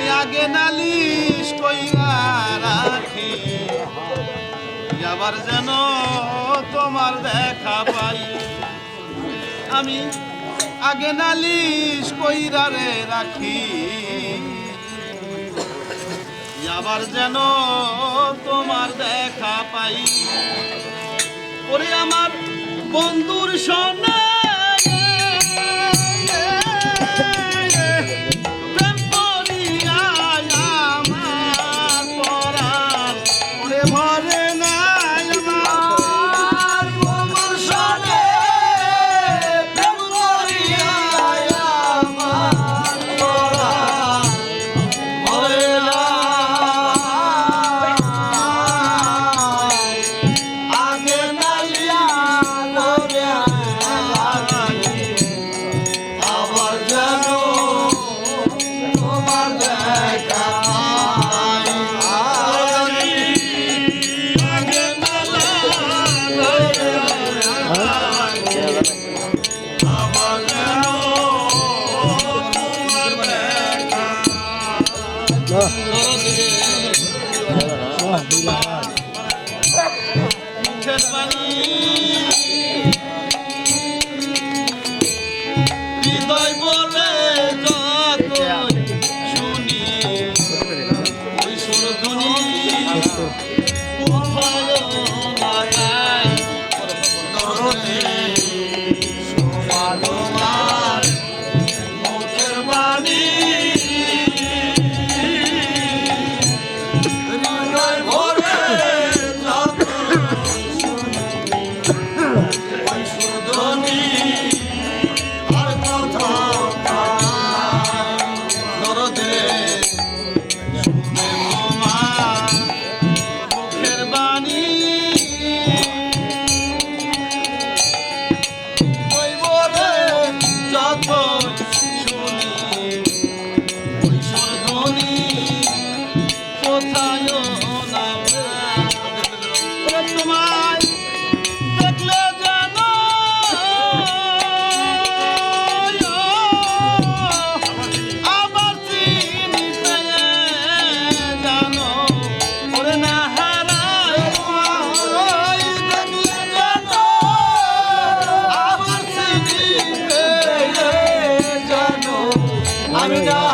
আমি আগে নালিশ কইয়া রাখি। আবার যেন তোমার দেখা পাই। আমি আগে নালিশ কইরা রে রাখি। আবার যেন তোমার দেখা পাই। ওরে আমার বন্ধুর সোনা Wah, gila. Hallelujah.